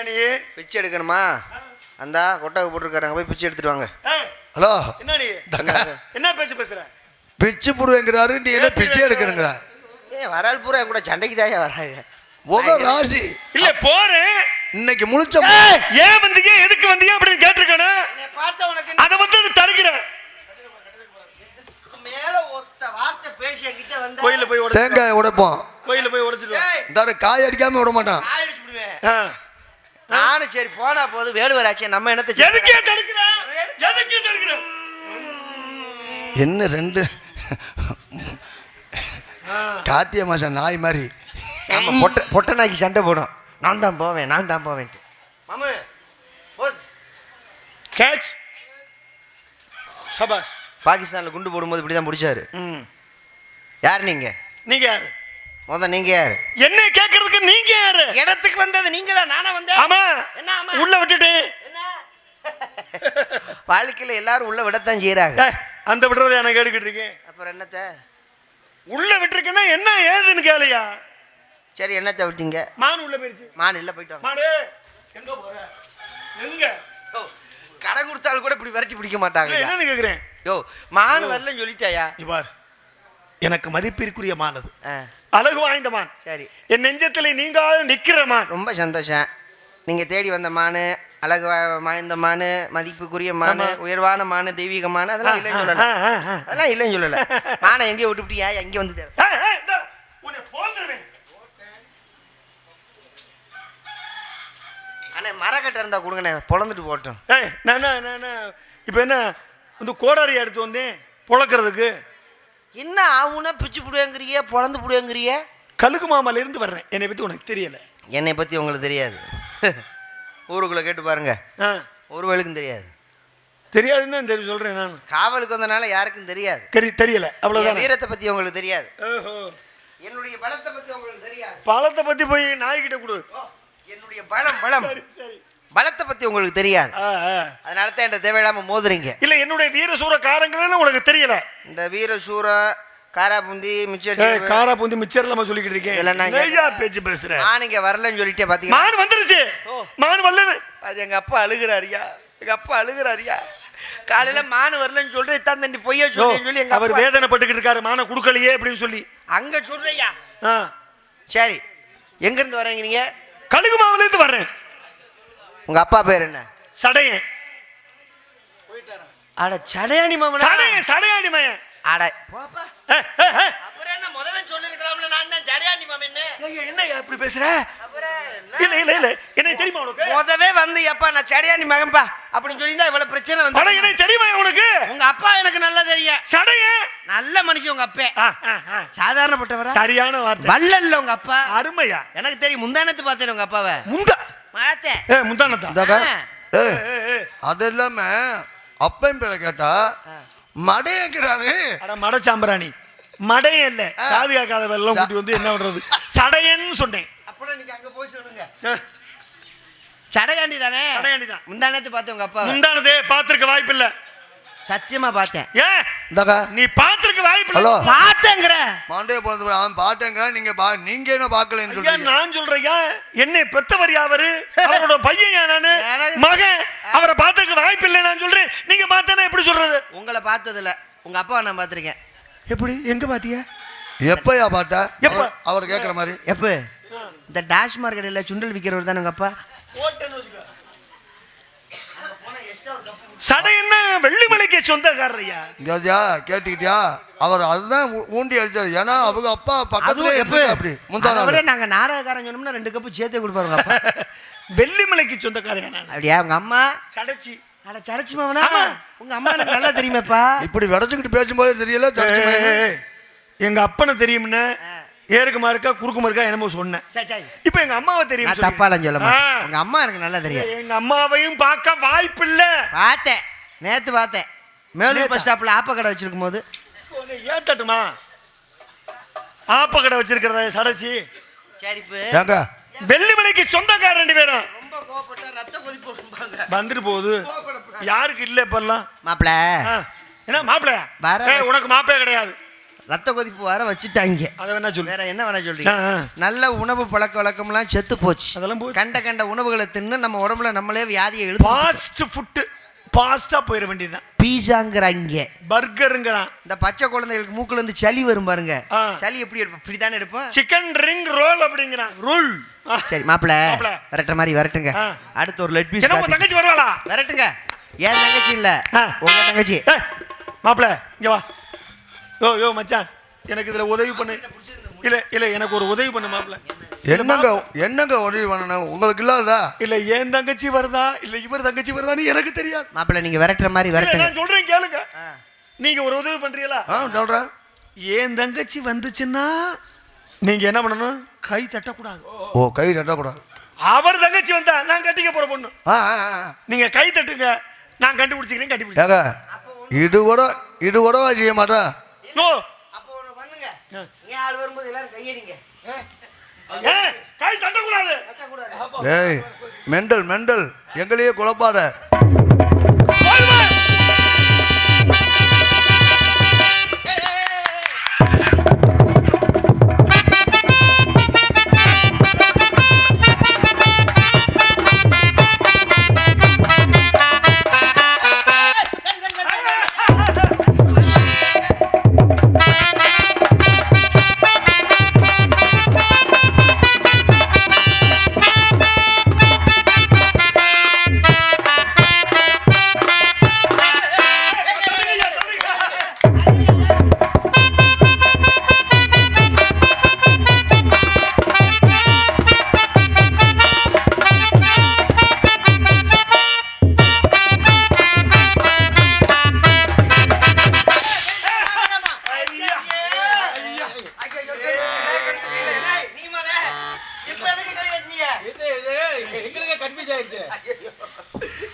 எடுக்கிறியா நீ? பிச்சை எடுக்கணுமா? அந்தா கொட்டகை போட்டிருக்காங்க போய் பிச்சை எடுத்துட்டு வாங்க. ஹலோ. என்ன நீ? என்ன பேச்சு பேசுற? பிச்சு புடுவேங்கிறாரு நீ என்ன பிச்சை எடுக்கணுங்கிற? ஏ வரால் பூரா கூட சண்டைக்கு தாயா வராங்க முக ராசி. இல்ல போறேன். இன்னைக்கு முழிச்ச ஏன் வந்தீங்க? எதுக்கு வந்தீங்க அப்படின்னு கேட்டிருக்கானு பார்த்த உனக்கு அதை வந்து நான் தடுக்கிறேன். மேல ஒத்த வார்த்தை பேசி என்கிட்ட வந்த கோயில போய் தேங்காய் உடைப்போம். கோயில போய் இந்த காய் அடிக்காம விட மாட்டான் காய் அடிச்சு விடுவேன் ஆ. நானும் சரி போனா போது வேடுவராச்சே நம்ம என்னத்தை எதுக்கே தடுக்கிற? எதுக்கே தடுக்கிற? என்ன ரெண்டு? கார்த்திகை மாசம் நாய் மாதிரி. நம்ம பொட்ட பொட்ட நாய்க்கு சண்டை போடும். நான் தான் போவேன் நான் தான் போவேன்ட்டு. மாமு கேட்ச் சபாஸ் பாகிஸ்தான்ல குண்டு போடும்போது இப்படி தான் பிடிச்சாரு ம். யார் நீங்க? நீங்க யாரு? முத நீங்க யாரு? என்ன கேக்குறதுக்கு நீங்க யாரு? இடத்துக்கு வந்தது நீங்களா? நானா வந்தேன். ஆமா. என்ன ஆமா? உள்ள விட்டுட்டு. என்ன? வாழ்க்கையில எல்லாரும் உள்ள விடத்தான் செய்யறாங்க அந்த விடுறத எனக்கு கேட்டுக்கிட்டு இருக்கேன். அப்புறம் என்னத்த? உள்ள விட்டுருக்கேன்னா என்ன ஏதுன்னு கேளையா? சரி என்னத்த விட்டீங்க? மான் உள்ள போயிருச்சு. மான் இல்ல போயிட்டு வாங்க. மாடு எங்க போற? எங்க? யோ, கடன் கொடுத்தாலும் கூட இப்படி விரட்டி பிடிக்க மாட்டாங்க என்னன்னு கேக்குறேன். யோ மான் வரலன்னு சொல்லிட்டாயா? இவார் எனக்கு மதிப்பிற்குரிய மான் அது ஆ, அழகு வாய்ந்த மான். சரி. என் நெஞ்சத்தில் நீங்காத நிக்கிற மான். ரொம்ப சந்தோஷம். நீங்க தேடி வந்த மானு அழகு வாய்ந்த மானு மதிப்புக்குரிய மானு. உயர்வான மானு தெய்வீக மானு அதெல்லாம் இல்லைன்னு சொல்லல. அதெல்லாம் இல்லைன்னு சொல்லல. மானை எங்கேயோ விட்டுவிட்டியா எங்க வந்து அண்ணே மரக்கட்டை இருந்தா கொடுங்கண்ணே. பொழந்துட்டு போட்டோம் நான் இப்போ என்ன இந்த கோடாரி எடுத்து வந்தேன் புழக்கிறதுக்கு. என்ன ஆகுனா பிச்சு புடுவேங்கிறிய பொழந்து புடுவேங்கிறிய கழுகு மாமால இருந்து வர்றேன். என்னை பற்றி உனக்கு தெரியல. என்னை பத்தி உங்களுக்கு தெரியாது. ஊருக்குள்ள கேட்டு பாருங்க. ஆ. ஒருவளுக்கும் தெரியாது. தெரியாதுன்னு தான் தெரியும் சொல்கிறேன் நான். காவலுக்கு வந்தனால யாருக்கும் தெரியாது. தெரி தெரியல. என் அவ்வளோதான் வீரத்தை பத்தி உங்களுக்கு தெரியாது. ஓஹோ. என்னுடைய பலத்தை பத்தி உங்களுக்கு தெரியாது. பழத்தை பற்றி போய் நாய்கிட்ட கொடு. என்னுடைய பலம் பலம். சரி சரி. பலத்தை பத்தி உங்களுக்கு தெரியாது. அதனால தான் என்கிட்ட தேவையில்லாம மோதுறீங்க. இல்லை என்னுடைய வீர சூர காரங்கள்னு உனக்கு தெரியல. இந்த வீர சூரா காராபுந்தி மிச்சர் ஏய், காரா பூந்தி மிச்சர் இல்லாம சொல்லிக்கிட்டு இருக்கேன். நெய்யா பேச்சு பேசுறேன். நான் இங்க வரலன்னு சொல்லிட்டே பாத்தீங்கன்னா மான் வந்துருச்சு. மான் வரலன்னு. அது எங்க அப்பா அழுகுறாருயா எங்க அப்பா அழுகுறாருயா காலையில மானு வரலன்னு சொல்றேன் இத்தான் தண்டி பொய்யா சொல்லி சொல்லி எங்க அவர் வேதனைப்பட்டுக்கிட்டு இருக்காரு மான கொடுக்கலையே அப்படின்னு சொல்லி. அங்க சொல்றையா சரி எங்க இருந்து வரீங்க நீங்க கழுகு மாவுல இருந்து வர்றேன். உங்க அப்பா பேர் என்ன? சடையன். அட சடையாணி மாமனா? சடையன் சடையாடி மயன் அட போப்பா. அப்புறம் என்ன முதல்ல சொல்லிருக்கலாம்ல நான் தான் சடையாணி மாமன் என்ன? இப்படி பேசுற? இல்ல இல்ல இல்ல. என்ன தெரியுமா உனக்கு? முதவே வந்து எப்பா நான் சடையாணி மகன்பா? அப்படின்னு சொல்லி தான் இவ்வளவு பிரச்சனை அட வந்து என்ன தெரியுமா உனக்கு? உங்க அப்பா எனக்கு நல்லா தெரியும். சடையன். நல்ல மனுஷன் உங்க அப்பே. ஆ, ஆ, ஆ. சாதாரணப்பட்டவரா? சரியான வார்த்தை. வல்லல்ல உங்க அப்பா. அருமையா. எனக்கு தெரியும் முந்தானத்து பார்த்தேன் உங்க அப்பாவை. முந்தா பார்த்தேன் ஏ முந்தானத்தா. இந்தாக்கா. ஆ. ஏய், ஏய், ஏய். அது இல்லாம அப்பன் பேரை கேட்டா மடையங்கிறாரு அட மட சாம்பிராணி. மடையன் இல்ல காது காக்காத வெள்ளம் கூட்டி வந்து என்ன பண்றது? சடையன்னு சொன்னேன். அப்புறம் நீங்க அங்க போய் சொல்லுங்க. சடையாண்டி தானே சடையாண்டி தான். முந்தானத்து பார்த்தேன் உங்க அப்பா முந்தானதே பாத்திருக்க வாய்ப்பு இல்ல சத்தியமா பார்த்தேன். ஏன் நீ பாத்திருக்க வாய்ப்பு இல்ல பார்த்தேங்கிற மாண்டைய பிறந்த அவன் பாட்டேங்கிறான் நீங்க பா நீங்க என்ன பார்க்கலன்னு ஐயா சொல்றீங்க? நான் சொல்றேன் என்னை பெத்தவர் யாவரு அவரோட பையன் நானு? மகன். அவரை பார்த்திருக்க வாய்ப்பு இல்லை நான் சொல்றேன். நீங்க பார்த்தேன்னா எப்படி சொல்றது? உங்களை பார்த்ததில்ல. உங்க அப்பாவை நான் பார்த்திருக்கேன். எப்படி? எங்க பாத்தியா எப்பயா பாட்டா எப்ப? அவர்- அவர் கேட்குற மாதிரி. எப்ப? இந்த டாஷ் மார்க்கெட்டில் சுண்டல் விற்கிறவர் தானே உங்க அப்பா? சடை என்ன? வெள்ளிமலைக்கு சொந்தக்காரர் ஐயா இங்கேயா கேட்டுக்கிட்டியா? அவர் அதுதான் ஊண்டி அடிச்சது. ஏன்னா அவங்க அப்பா பக்கத்துல எப்ப? அப்படி முந்தா அதை விட நாள். நாங்க நாடகக்காரன் சொன்னோம்னா ரெண்டு கப்பு சேர்த்தே கொடுப்பாரு உங்க அப்பா வெள்ளிமலைக்கு சொந்தக்காரையா அப்படியா உங்க அம்மா? சடைச்சி. அட சடைச்சு மாவனா. உங்க அம்மா எனக்கு நல்லா தெரியுமேப்பா. இப்படி விடச்சுக்கிட்டு பேசும்போது தெரியல எங்க அப்பனை தெரியும்னு. ஏறுக்குமா இருக்கா குறுக்குமா இருக்கா என்னமோ சொன்னேன். இப்போ எங்க அம்மாவை தெரியும் நான் தப்பாலாம் சொல்ல உங்க அம்மா எனக்கு நல்லா தெரியும். எங்க அம்மாவையும் பார்க்க வாய்ப்பு இல்ல பார்த்தேன். நேத்து பார்த்தேன். மேலூர்? பஸ் ஸ்டாப்ல ஆப்ப கடை வச்சிருக்கும் போது ஏத்தட்டுமா? ஆப்ப கடை வச்சிருக்கிறத சடைச்சி? சரி இப்ப. வெள்ளிமலைக்கு சொந்தக்கார ரெண்டு பேரும். ரொம்ப கோவப்பட்டா ரத்த கொதிப்பு வரும்பாங்க. வந்துட்டு போகுது. யாருக்கு இல்ல இப்பெல்லாம்? மாப்பிள. ஆ. என்ன ஏய், உனக்கு மாப்பிளைய கிடையாது. ரத்த கொதிப்பு வர வச்சுட்டாங்க. அதை வேணா சொல்லு. வேற என்ன வேணா சொல்றீங்க. நல்ல உணவு பழக்க வழக்கம்லாம் செத்து போச்சு. அதெல்லாம். கண்ட கண்ட உணவுகளை தின்னு நம்ம உடம்புல நம்மளே வியாதியை எழுது ஃபாஸ்ட் ஃபுட்டு ஃபாஸ்டா போயிட வேண்டியதுதான். பீஸாங்கிறாங்க. பர்கருங்கிறான் இந்த பச்சை குழந்தைகளுக்கு மூக்குல இருந்து சளி வரும் பாருங்க. சளி எப்படி எடுப்போம் இப்படிதானே எடுப்போம்? சிக்கன் ரிங் ரோல் அப்படிங்கிறான். ரோல் சரி மாப்பிள. விரட்டுற மாதிரி விரட்டுங்க. அடுத்து ஒரு லெட் பீஸ் தங்கச்சி வருவாளா? விரட்டுங்க. ஏன் தங்கச்சி இல்ல. உங்க தங்கச்சி. மாப்பிள இங்க வா. யோ யோ மச்சான். எனக்கு இதுல உதவி பண்ணு. இல்ல இல்ல எனக்கு ஒரு உதவி பண்ணு மாப்பிள. என்னங்க என்னங்க உதவி பண்ணணும் உங்களுக்கு இல்லாததா? இல்ல ஏன் தங்கச்சி வருதா? இல்ல இவர் தங்கச்சி வருதான்னு எனக்கு தெரியாது. மாப்பிள நீங்க விரட்டுற மாதிரி விரட்டுங்க. நான் சொல்றேன் கேளுங்க. நீங்க ஒரு உதவி பண்றீங்களா? ஆ சொல்கிறேன் ஏன் தங்கச்சி வந்துச்சுன்னா நீங்க என்ன பண்ணணும்? கை தட்டக்கூடாது. ஓ கை தட்டக்கூடாது. அவர் தங்கச்சி வந்தா நான் கட்டிக்க போற பொண்ணு. ஆ ஆ, ஆ. நீங்க கை தட்டுங்க. நான் கண்டுபிடிச்சிக்கிறேன் கண்டுபிடிச்சேன் இது கூட இது கூடவா செய்ய மாட்டேன் ஓ அப்போ ஒண்ணு பண்ணுங்க. ஏன் ஆள் வரும்போது எல்லாரும் கையடிங்க ஏய், கை தட்டக்கூடாது. ஏய் மெண்டல் மெண்டல். எங்களையே குழப்பாத.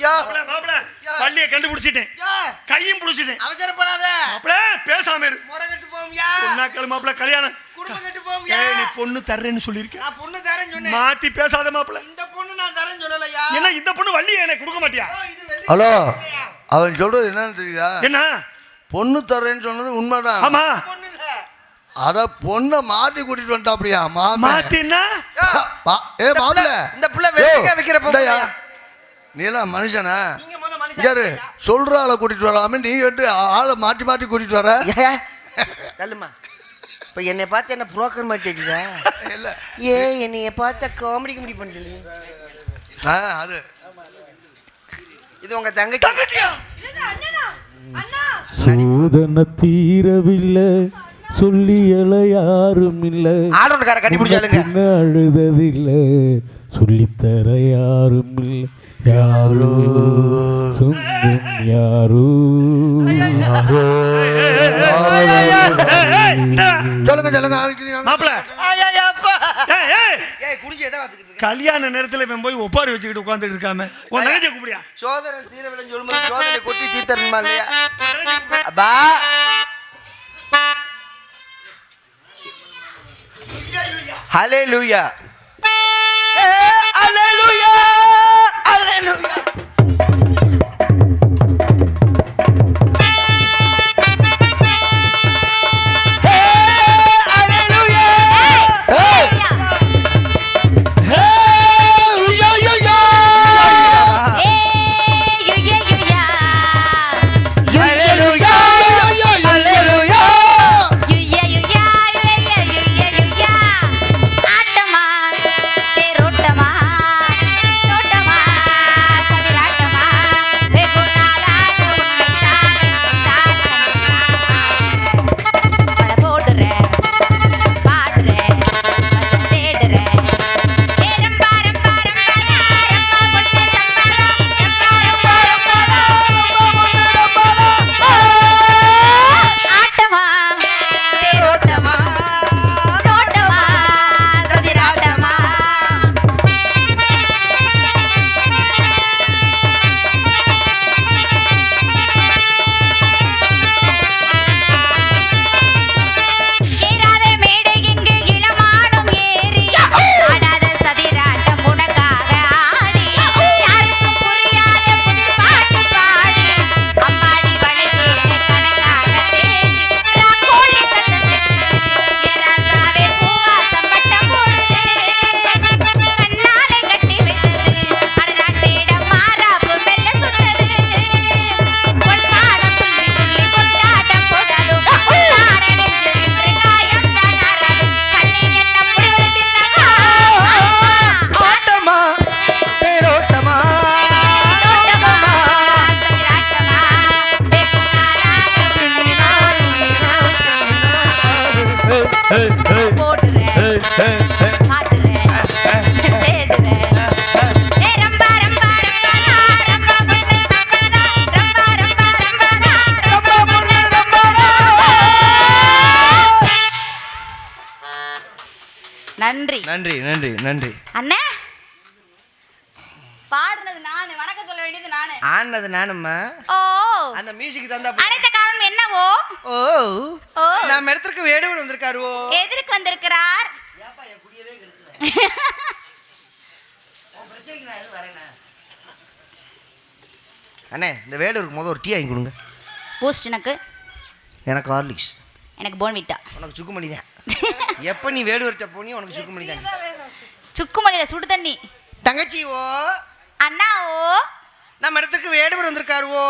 மாப்பிள, மாப்பிள, வள்ளியை கண்டுபிடிச்சிட்டேன். கையும் பிடிச்சிட்டேன். அவசரப்படாத. மாப்பிள பேசாம இரு. முறகட்டு போம்யா பொண்ணாக்கள் மாப்பிள கல்யாணம். குடும்பம் கட்டு போம்யா நீ பொண்ணு தர்றேன்னு சொல்லியிருக்க. நான் பொண்ணு தரேன்னு சொன்னேன். மாத்தி பேசாத மாப்பிள. இந்த பொண்ணு நான் தரேன்னு சொல்லலையா என்ன இந்த பொண்ணு வள்ளியை எனக்கு கொடுக்க மாட்டியா? ஹலோ? அவன் சொல்றது என்னன்னு தெரியுதா? என்ன? பொண்ணு தர்றேன்னு சொன்னது உண்மைதான். ஆமா. அத பொண்ணை மாட்டி கூட்டிட்டு வந்துட்டா அப்படியா மாமா மாத்தின்னா ஏ மாப்பிள்ள இந்த புள்ள வெள்ளைக்கா வைக்கிற பொம்பளையா? நீ எல்லாம் மனுஷனா? நீங்க முத மனுஷன் இங்க இரு, சொல்ற ஆளை கூட்டிட்டு வராம நீ வந்து ஆளை மாட்டி மாட்டி கூட்டிட்டு வர. தள்ளுமா இப்ப என்னை பார்த்து என்ன புரோக்கர் மாதிரி தெரியுதா? இல்ல. ஏ என்னைய பார்த்த காமெடி கிமெடி பண்றீங்க. ஆ, அது. இது உங்க தங்கச்சி. தங்கச்சியா? சூதன தீரவில்லை சொல்லியல யாரும் இல்ல. ஆடோனக்கார கட்டி பிடிச்சாலுங்க அழுததில்ல. சொல்லித்தர யாரும் இல்ல யாரோ சொந்தம் யாரோ. சொல்லுங்க சொல்லுங்க ஆளுக்கு மாப்பிள ஏய், ஏய். ஏய் குடிச்சு எதை பார்த்துக்கிட்டு இருக்க? கல்யாண நேரத்துல இவன் போய் ஒப்பாரி வச்சுக்கிட்டு உட்காந்துட்டு இருக்காம உன் தங்கச்சியை கூப்பிடியா சோதனை தீரவில்லைன்னு சொல்லும்போது சோதனை கொட்டி தீத்தரணுமா இல்லையா. அப்பா. ஹலே லூயா நன்றி. நன்றி நன்றி நன்றி. அண்ணே. பாடுனது நானு வணக்கம் சொல்ல வேண்டியது நானு. ஆனது நானும்மா. ஓ. அந்த மியூசிக் தந்தா என்னவோ? ஓ ஓ. நம்ம இடத்துக்கு வேடுவன் வந்திருக்காரு ஓ எதற்கு வந்திருக்கிறார் அண்ணே இந்த வேடூருக்கு முத ஒரு டீ வாங்கி கொடுங்க. பூஸ்ட் எனக்கு. எனக்கு ஹார்லிக்ஸ். எனக்கு போன்விட்டா உனக்கு சுக்குமணி தான். எப்போ நீ வேடுவர்கிட்ட போனியோ உனக்கு சுக்குமணி தான். சுக்குமல்லியில சுடு தண்ணி. தங்கச்சி ஓ அண்ணா ஓ நம்ம இடத்துக்கு வேடுவர் வந்திருக்காரு ஓ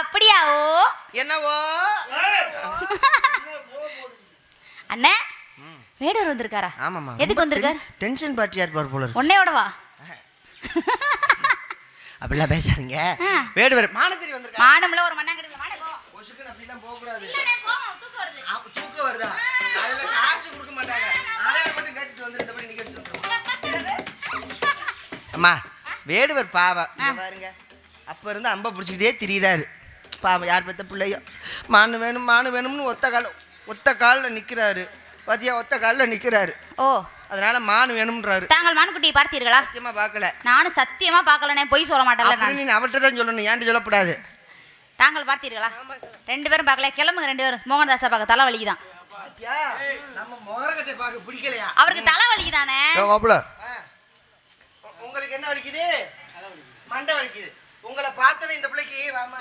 அப்படியா ஓ என்னவோ? அண்ணே வேடூர் வந்திருக்காரா? ஆமாம்மா. எதுக்கு வந்திருக்கார்? டென்ஷன் பார்ட்டியா இருப்பார் போல உன்னையோட வா அப்படிலாம் பேசாதீங்க. வேடுவர் மானத்திரி வந்திருக்காரு? மானம்ல ஒரு மண்ணா கிடைக்கல அப்படிலாம் வருது. அதுல காசு கொடுக்க மாட்டாங்க. மட்டும் கேட்டுட்டு நிக்க அம்மா வேடுவர் பாவம். பாருங்க. அப்ப இருந்து அம்ப பிடிச்சிக்கிட்டே திரியிறாரு. பாவம் யார் பெத்த பிள்ளையோ. மானு வேணும் மானு வேணும்னு ஒத்த கால ஒத்த காலில் நிற்கிறாரு பாத்தியா ஒத்த காலில் நிற்கிறாரு ஓ. அதனால மானு வேணும்ன்றாரு. தாங்கள் மான்குட்டியை பார்த்தீர்களா? சத்தியமா பார்க்கல. நானும் சத்தியமா பார்க்கலனே பொய் சொல்ல மாட்டேன்ல அப்படி நான். நீ அவர்கிட்ட தான் சொல்லணும் ஏன்ட்டு சொல்லக்கூடாது? தாங்கள் பார்த்தீர்களா? ரெண்டு பேரும் பார்க்கல கிளம்புங்க ரெண்டு பேரும். மோகன்தாஸா பார்க்க தலை வலிக்குதான். பாத்தியா நம்ம முகரக்கட்டை பார்க்க பிடிக்கலையா? அவருக்கு தலை வலிக்குதானே? ஏ மாப்பிள்ள. ஆ. உ- உங்களுக்கு என்ன வலிக்குது? மண்டை வலிக்குது. உங்களை பார்த்தோன்னே இந்த பிள்ளைக்கு வாமா